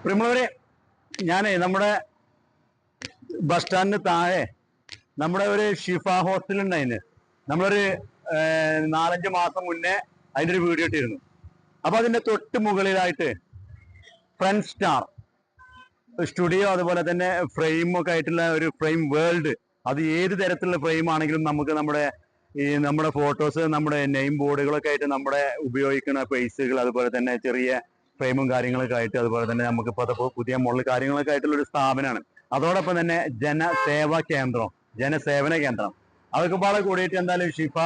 പ്രിയമുള്ളവരെ ഞാനേ നമ്മുടെ ബസ് സ്റ്റാൻഡിന് താഴെ നമ്മുടെ ഒരു ഷിഫ ഹോസ്റ്റൽ ഉണ്ട് അതിന് നമ്മളൊരു നാലഞ്ച് മാസം മുന്നേ അതിന്റെ ഒരു വീഡിയോ ഇട്ടിരുന്നു. അപ്പോൾ അതിന്റെ തൊട്ട് മുകളിലായിട്ട് ഫ്രണ്ട് സ്റ്റാർ സ്റ്റുഡിയോ അതുപോലെ തന്നെ ഫ്രെയിമൊക്കെ ആയിട്ടുള്ള ഒരു ഫ്രെയിം വേൾഡ് അത് ഏത് തരത്തിലുള്ള ഫ്രെയിം ആണെങ്കിലും നമുക്ക് നമ്മുടെ ഈ നമ്മുടെ ഫോട്ടോസ് നമ്മുടെ നെയിം ബോർഡുകളൊക്കെ ആയിട്ട് നമ്മുടെ ഉപയോഗിക്കുന്ന പേസുകൾ അതുപോലെ തന്നെ ചെറിയ ഫ്രെയിമും കാര്യങ്ങളൊക്കെ ആയിട്ട് അതുപോലെ തന്നെ നമുക്ക് ഇപ്പോൾ പുതിയ മോഡൽ കാര്യങ്ങളൊക്കെ ആയിട്ടുള്ള ഒരു സ്ഥാപനമാണ്. അതോടൊപ്പം തന്നെ ജനസേവാ കേന്ദ്രം ജനസേവന കേന്ദ്രം. അതൊക്കെ പാടെ കൂടിയിട്ട് എന്തായാലും ഷിഫ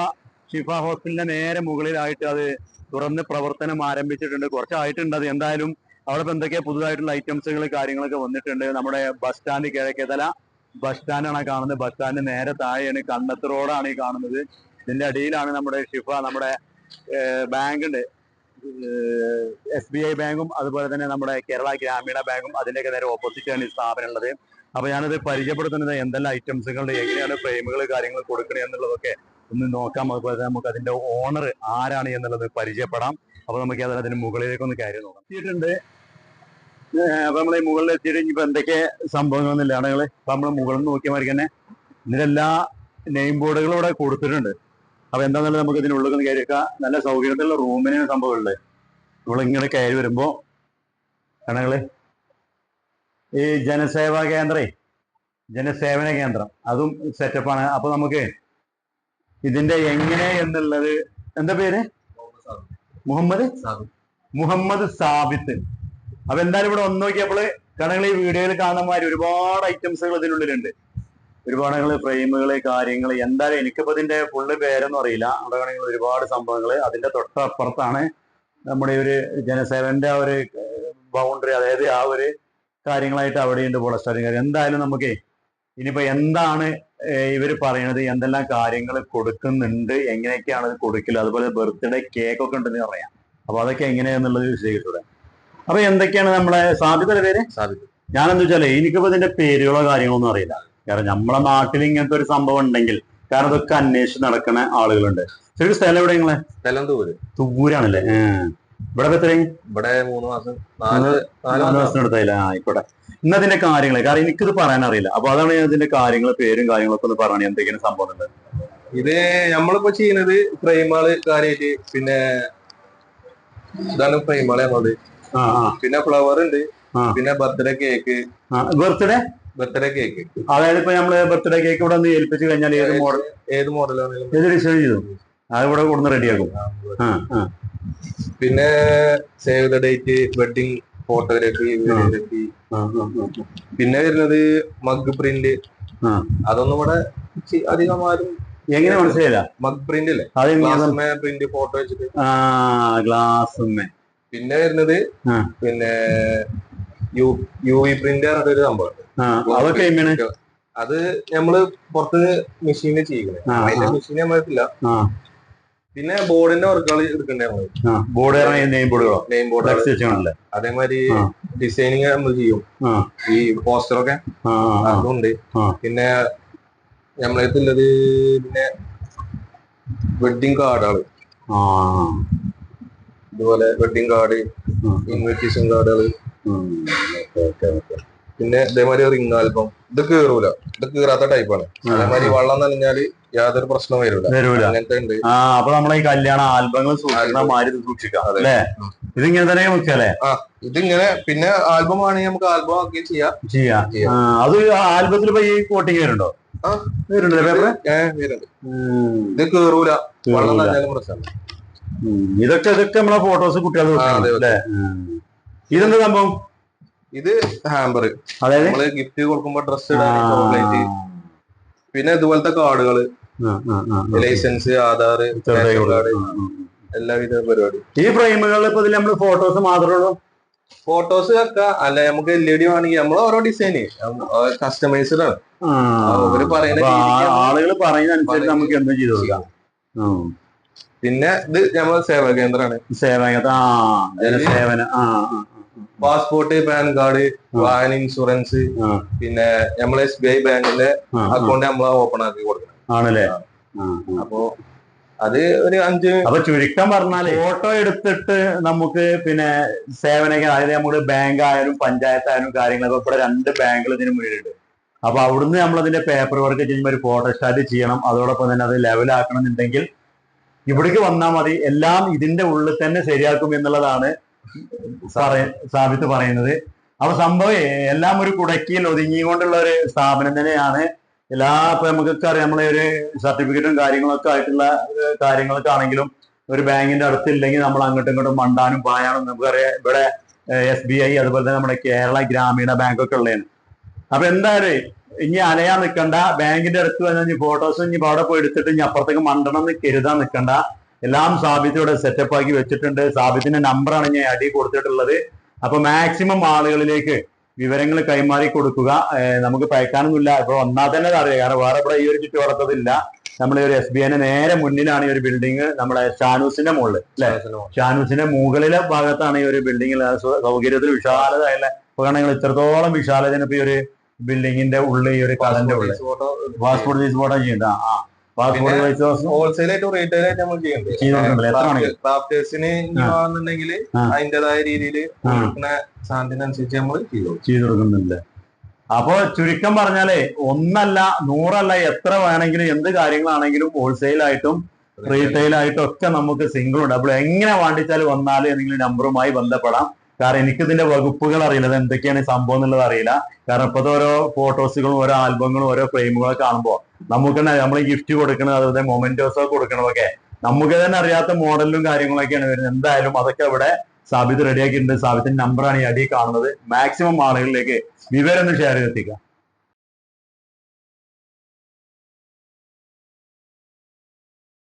ഷിഫ ഹോസ്പിറ്റലിന്റെ നേരെ മുകളിലായിട്ട് അത് തുറന്ന് പ്രവർത്തനം ആരംഭിച്ചിട്ടുണ്ട്. കുറച്ചായിട്ടുണ്ട് അത് എന്തായാലും. അവിടെ ഇപ്പൊ എന്തൊക്കെയാ പുതുതായിട്ടുള്ള ഐറ്റംസുകൾ കാര്യങ്ങളൊക്കെ വന്നിട്ടുണ്ട്. നമ്മുടെ ബസ് സ്റ്റാൻഡ് കിഴക്കേതല ബസ് സ്റ്റാൻഡാണ് കാണുന്നത്. ബസ് സ്റ്റാൻഡ് നേരെ താഴെയാണ് കണ്ണത്ത് റോഡാണ് ഈ കാണുന്നത്. ഇതിന്റെ അടിയിലാണ് നമ്മുടെ ഷിഫ നമ്മുടെ ബാങ്ക് ഉണ്ട് എസ് ബി ഐ ബാങ്കും അതുപോലെ തന്നെ നമ്മുടെ കേരള ഗ്രാമീണ ബാങ്കും അതിന്റെയൊക്കെ നേരെ ഓപ്പോസിറ്റ് ആണ് ഈ സ്ഥാപനം ഉള്ളത്. അപ്പൊ ഞാനത് പരിചയപ്പെടുത്തുന്നത് എന്തെല്ലാം ഐറ്റംസുകളുടെ എങ്ങനെയാണ് ഫ്രെയിമുകൾ കാര്യങ്ങൾ കൊടുക്കണേ എന്നുള്ളതൊക്കെ ഒന്ന് നോക്കാം. അതുപോലെ തന്നെ നമുക്ക് അതിന്റെ ഓണർ ആരാണ് എന്നുള്ളത് പരിചയപ്പെടാം. അപ്പൊ നമുക്ക് അതിന് അതിന് മുകളിലേക്ക് ഒന്ന് കയറി നോക്കാം. എത്തിയിട്ടുണ്ട്. അപ്പൊ നമ്മൾ ഈ മുകളിൽ എത്തിയിട്ട് ഇനിയിപ്പോ എന്തൊക്കെ സംഭവങ്ങളൊന്നുമില്ല. ആളുകൾ അപ്പൊ നമ്മൾ മുകളിൽ നോക്കിയ മാതിരി തന്നെ. ഇതിലെല്ലാ നെയിം ബോർഡുകളും ഇവിടെ കൊടുത്തിട്ടുണ്ട്. അപ്പൊ എന്താണെന്നുള്ളത് നമുക്ക് ഇതിനുള്ളിൽ ഒന്ന് കയറി വെക്കാം? നല്ല സൗകര്യത്തിലുള്ള റൂമിന് സംഭവമുള്ളത്. നമ്മളിങ്ങനെ കയറി വരുമ്പോ കണകൾ ഈ ജനസേവാ കേന്ദ്രേ ജനസേവന കേന്ദ്രം അതും സെറ്റപ്പാണ് അപ്പൊ നമുക്ക് ഇതിന്റെ എങ്ങനെ എന്നുള്ളത് എന്താ പേര്? മുഹമ്മദ്? മുഹമ്മദ് സാബിത്ത്. അപ്പൊ എന്തായാലും ഇവിടെ ഒന്ന് നോക്കിയപ്പോൾ കാരണം ഈ വീഡിയോയിൽ കാണുന്നമാതിരി ഒരുപാട് ഐറ്റംസുകൾ ഇതിനുള്ളിലുണ്ട്. ഒരുപാട് നിങ്ങൾ ഫ്രെയിമുകൾ കാര്യങ്ങൾ എന്തായാലും എനിക്കിപ്പോ ഇതിന്റെ ഫുള്ള് പേരൊന്നും അറിയില്ല. അവിടെ ആണെങ്കിൽ ഒരുപാട് സംഭവങ്ങൾ അതിന്റെ തൊട്ടപ്പുറത്താണ് നമ്മുടെ ഒരു ജനസേവന്റെ ആ ഒരു ബൗണ്ടറി അതായത് ആ ഒരു കാര്യങ്ങളായിട്ട് അവിടെയുണ്ട് പോളസ്റ്റാറിങ് കാര്യം എന്തായാലും നമുക്ക് ഇനിയിപ്പോ എന്താണ് ഇവർ പറയുന്നത് എന്തെല്ലാം കാര്യങ്ങൾ കൊടുക്കുന്നുണ്ട് എങ്ങനെയൊക്കെയാണ് ഇത് കൊടുക്കൽ അതുപോലെ ബർത്ത്ഡേ കേക്ക് ഒക്കെ ഉണ്ടെന്ന് പറയാം. അപ്പൊ അതൊക്കെ എങ്ങനെയാന്നുള്ളത് വിശദീകരിച്ചൂടെ. അപ്പൊ എന്തൊക്കെയാണ് നമ്മളെ സാധ്യത പേര്? സാധിക്കും ഞാനെന്താ വെച്ചാലേ എനിക്കിപ്പോ ഇതിന്റെ പേരുകളോ കാര്യങ്ങളോ ഒന്നും അറിയില്ല. കാരണം നമ്മളെ നാട്ടിൽ ഇങ്ങനത്തെ ഒരു സംഭവം ഉണ്ടെങ്കിൽ കാരണം ഇതൊക്കെ അന്വേഷിച്ച് നടക്കുന്ന ആളുകളുണ്ട്. ശരിക്കും സ്ഥലം എവിടെ നിങ്ങളെ? സ്ഥലം തൂര് തൂരാണല്ലേ ഇവിടെ എത്ര എത്രയും ഇവിടെ മൂന്ന് മാസം നാല് മാസം. ആ ആയിക്കോട്ടെ. ഇന്ന് അതിന്റെ കാര്യങ്ങൾ കാരണം എനിക്കിത് പറയാൻ അറിയില്ല അപ്പൊ അതാണ് അതിന്റെ ഇതിന്റെ കാര്യങ്ങൾ പേരും കാര്യങ്ങളൊക്കെ ഒന്ന് പറയണേ എന്തെങ്കിലും സംഭവം ഉണ്ട്? ഇത് നമ്മളിപ്പോ ചെയ്യുന്നത് പ്രേമാൾ കാര്യായിട്ട് പിന്നെ ഇതാണ് ഫ്രെയിമുകൾ നമ്മൾ പിന്നെ ഫ്ലവർ ഉണ്ട്. പിന്നെ birthday cake birthday birthday cake. അതായത് ഇപ്പൊ നമ്മൾ ബർത്ത്ഡേ കേക്ക് ഇവിടെ ഏൽപ്പിച്ച് കഴിഞ്ഞാൽ ഏത് മോഡൽ? ഏത് മോഡലാണെങ്കിലും ഏത് ഡിസൈൻ ചെയ്തു? അത് ഇവിടെ കൊടുന്ന് റെഡിയാക്കും പിന്നെ save the date wedding photography videography. പിന്നെ വരുന്നത് മഗ് പ്രിന്റ്. അതൊന്നും ഇവിടെ അധികം ആരും എങ്ങനെ മനസ്സിലായില്ല? മഗ് പ്രിന്റ് അല്ലേ പ്രിന്റ് ഫോട്ടോ വെച്ചിട്ട്. ഗ്ലാസ് പിന്നെ വരുന്നത് പിന്നെ യു യു വി പ്രിന്റ് പറഞ്ഞിട്ട് ഒരു സംഭവം ആ അതൊക്കെ എങ്ങനെയാണ്? അത് നമ്മൾ പുറത്ത് മെഷീനിൽ ചെയ്യുന്നത് അതിന്റെ. മെഷീൻ നമ്മളെത്തില്ല പിന്നെ ബോർഡിന്റെ വർക്കുകൾ എടുക്കണ്ടേ ബോർഡ് നെയിം ബോർഡുകളോ നെയിം ബോർഡ് ഫ്ലെക്സ് വെച്ചാണല്ലേ അതേമാതിരി. ഡിസൈനിങ് നമ്മൾ ചെയ്യും. ഈ പോസ്റ്ററൊക്കെ അതുണ്ട്. പിന്നെ നമ്മളെത്തുള്ളത് പിന്നെ വെഡിങ് കാർഡുകൾ ആ. ഇതുപോലെ വെഡിങ് കാർഡ്. ഇൻവിറ്റേഷൻ കാർഡുകൾ പിന്നെ ഇതേമാതിരി റിംഗ് ആൽബം. ഇത് കീറൂല. ഇത് കീറാത്ത ടൈപ്പാണ് അതേമാതിരി വെള്ളം നനഞ്ഞാൽ യാതൊരു പ്രശ്നവും വരൂല. വരൂല. അങ്ങനത്തെ ഉണ്ട്. ആ അപ്പൊ നമ്മളെ ഈ കല്യാണ ആൽബങ്ങൾ സൂക്ഷിക്കുന്ന മാതിരി സൂക്ഷിക്കാം. അല്ലേ? ഇതിങ്ങനെ തന്നെ വെക്കല്ലേ ഇതിങ്ങനെ പിന്നെ ആൽബം ആണെങ്കിൽ നമുക്ക് ആൽബം ആക്കി ചെയ്യാം. ചെയ്യാം. അത് ആൽബത്തിൽ ഇപ്പൊ ഈ കോട്ടിങ് വരുന്നുണ്ടോ? ഇത് കേറൂല. വെള്ളം നനഞ്ഞാലും പ്രശ്നമില്ല. ഇതൊക്കെ ഇതൊക്കെ നമ്മളെ ഫോട്ടോസ് കുട്ടികൾ അല്ലേ. ഇതെന്താ സംഭവം? ഇത് ഹാമ്പർ അതായത്? നമ്മൾ ഗിഫ്റ്റ് കൊടുക്കുമ്പോ ഡ്രസ് ചോക്ലേറ്റ് പിന്നെ ഇതുപോലത്തെ കാർഡുകൾ. ലൈസൻസ് ആധാർ. കാർഡ്. എല്ലാവിധ പരിപാടി. ഈ ഫ്രെയിമുകളിൽ ഇപ്പൊ ഇതിൽ നമ്മൾ ഫോട്ടോസ് മാത്രമേ ഉള്ളൂ? ഫോട്ടോസ് വെക്കാം. അല്ല നമുക്ക് എൽ ഇ ഡി വേണമെങ്കിൽ നമ്മൾ ഓരോ ഡിസൈന് കസ്റ്റമൈസ്ഡ് ആണ്. അവർ പറയുന്ന ആളുകൾ പറയുന്നതനുസരിച്ച് നമുക്ക് എന്തും ചെയ്തു കൊടുക്കാം. പിന്നെ ഇത് നമ്മൾ സേവാ കേന്ദ്രമാണ് സേവന ആ ജനസേവന ആ, പാസ്പോർട്ട് പാൻ കാർഡ് വാഹന ഇൻഷുറൻസ് പിന്നെ നമ്മൾ എസ് ബി ഐ ബാങ്കിന്റെ. അക്കൗണ്ട് നമ്മൾ ഓപ്പൺ ആക്കി കൊടുക്കണം. ആണല്ലേ. അപ്പോ അത് ഒരു അഞ്ച് അപ്പൊ ചുരുക്കം പറഞ്ഞാൽ ഫോട്ടോ എടുത്തിട്ട് നമുക്ക് പിന്നെ സേവനങ്ങൾ അതായത് നമ്മുടെ ബാങ്ക് ആയാലും പഞ്ചായത്ത് ആയാലും കാര്യങ്ങളൊക്കെ ഇവിടെ രണ്ട് ബാങ്കുകൾ ഇതിന് മുന്നിലുണ്ട്. അപ്പൊ അവിടുന്ന് നമ്മൾ അതിന്റെ പേപ്പർ വർക്ക് ചെയ്യുമ്പോൾ ഒരു ഫോട്ടോ സ്റ്റാറ്റ് ചെയ്യണം. അതോടൊപ്പം തന്നെ അത് ലെവലാക്കണം എന്നുണ്ടെങ്കിൽ ഇവിടേക്ക് വന്നാൽ മതി. എല്ലാം ഇതിന്റെ ഉള്ളിൽ തന്നെ ശരിയാക്കും എന്നുള്ളതാണ് സാബിത്ത് പറയുന്നത്. അപ്പൊ സംഭവം എല്ലാം ഒരു കുടക്കിയിൽ ഒതുങ്ങിക്കൊണ്ടുള്ള ഒരു സ്ഥാപനം തന്നെയാണ്. എല്ലാ ഇപ്പൊ നമുക്കൊക്കെ അറിയാം നമ്മളെ ഒരു സർട്ടിഫിക്കറ്റും കാര്യങ്ങളൊക്കെ ആയിട്ടുള്ള കാര്യങ്ങളൊക്കെ ആണെങ്കിലും ഒരു ബാങ്കിന്റെ അടുത്തില്ലെങ്കിൽ നമ്മൾ അങ്ങോട്ടും ഇങ്ങോട്ടും മണ്ടാനും പായാനും നമുക്കറിയാം ഇവിടെ എസ് ബി ഐ അതുപോലെ തന്നെ നമ്മുടെ കേരള ഗ്രാമീണ ബാങ്കൊക്കെ ഉള്ളതാണ്. അപ്പൊ എന്തായാലും ഇനി അലയാൻ നിൽക്കണ്ട ബാങ്കിന്റെ അടുത്ത് വന്നാൽ ഫോട്ടോസ് ഇനി അവിടെ പോയി എടുത്തിട്ട് ഇനി അപ്പുറത്തേക്ക് മണ്ടണം എന്ന് കരുതാൻ നിൽക്കണ്ട എല്ലാം സാബിത്ത് ഇവിടെ സെറ്റപ്പ് ആക്കി വെച്ചിട്ടുണ്ട്. സാബിത്തിന്റെ നമ്പറാണ് ഞാൻ അടി കൊടുത്തിട്ടുള്ളത്. അപ്പൊ മാക്സിമം ആളുകളിലേക്ക് വിവരങ്ങൾ കൈമാറി കൊടുക്കുക. നമുക്ക് പയക്കാനൊന്നുമില്ല. ഇപ്പൊ ഒന്നാ തന്നെ അറിയാം. കാരണം വേറെ ഇവിടെ ഈ ഒരു ചുറ്റുവട്ടത്തില്ല നമ്മളെ ഒരു എസ് ബി ഐന്റെ നേരെ മുന്നിലാണ് ഈ ഒരു ബിൽഡിംഗ് നമ്മുടെ ഷാനൂസിന്റെ മുകളിൽ അല്ലെ? ഷാനൂസിന്റെ മുകളിലെ ഭാഗത്താണ് ഈ ഒരു ബിൽഡിംഗിൽ സൗകര്യത്തിൽ വിശാലത ഉപകരണങ്ങൾ. ഇത്രത്തോളം വിശാലതയാണ് ഇപ്പൊ ഈ ഒരു ബിൽഡിങ്ങിന്റെ ഉള്ളിൽ ഈ ഒരു കടന്റെ ഉള്ളിൽ. പാസ്പോർട്ട് ഫോട്ടോ ചെയ്യണ്ട ആ. ഹോൾസെയിൽ ആയിട്ട് റീറ്റെയിൽ ആയിട്ട് നമ്മൾ മണിക്ക്? ക്രാഫ്റ്റേഴ്സിന്. ആണെന്നുണ്ടെങ്കിൽ. അതിന്റേതായ രീതിയിൽ. കൊടുക്കുന്ന സാധനത്തിനനുസരിച്ച് നമ്മൾ ചെയ്തു കൊടുക്കുന്നുണ്ട് അപ്പോ ചുരുക്കം പറഞ്ഞാലേ ഒന്നല്ല നൂറല്ല എത്ര വേണമെങ്കിലും എന്ത് കാര്യങ്ങളാണെങ്കിലും ഹോൾസെയിൽ ആയിട്ടും റീറ്റെയിൽ ആയിട്ടും ഒക്കെ നമുക്ക് സിംഗിൾ ഉണ്ട് അപ്പോൾ എങ്ങനെ വാണ്ടിച്ചാൽ വന്നാലും ഏതെങ്കിലും നമ്പറുമായി ബന്ധപ്പെടാം കാരണം എനിക്ക് ഇതിന്റെ വകുപ്പുകൾ അറിയില്ല. അത് എന്തൊക്കെയാണ് സംഭവം എന്നുള്ളത് അറിയില്ല. കാരണം ഇപ്പോഴത്തെ ഓരോ ഫോട്ടോസുകളും ഓരോ ആൽബങ്ങളും ഓരോ ഫ്രെയിമുകളും കാണുമ്പോൾ നമുക്ക് തന്നെ നമ്മൾ ഗിഫ്റ്റ് കൊടുക്കണത് അതുപോലെ മൊമെന്റോസ് ഒക്കെ കൊടുക്കണതൊക്കെ നമുക്ക് തന്നെ അറിയാത്ത മോഡലും കാര്യങ്ങളൊക്കെയാണ് വരുന്നത്. എന്തായാലും അതൊക്കെ ഇവിടെ സാബിത്ത് റെഡിയാക്കിയിട്ടുണ്ട് സാബിത്തിന്റെ നമ്പറാണ് ഈ അടി കാണുന്നത്. മാക്സിമം ആളുകളിലേക്ക് വിവരം ഒന്ന് ഷെയർ ചെയ്തെത്തിക്കുക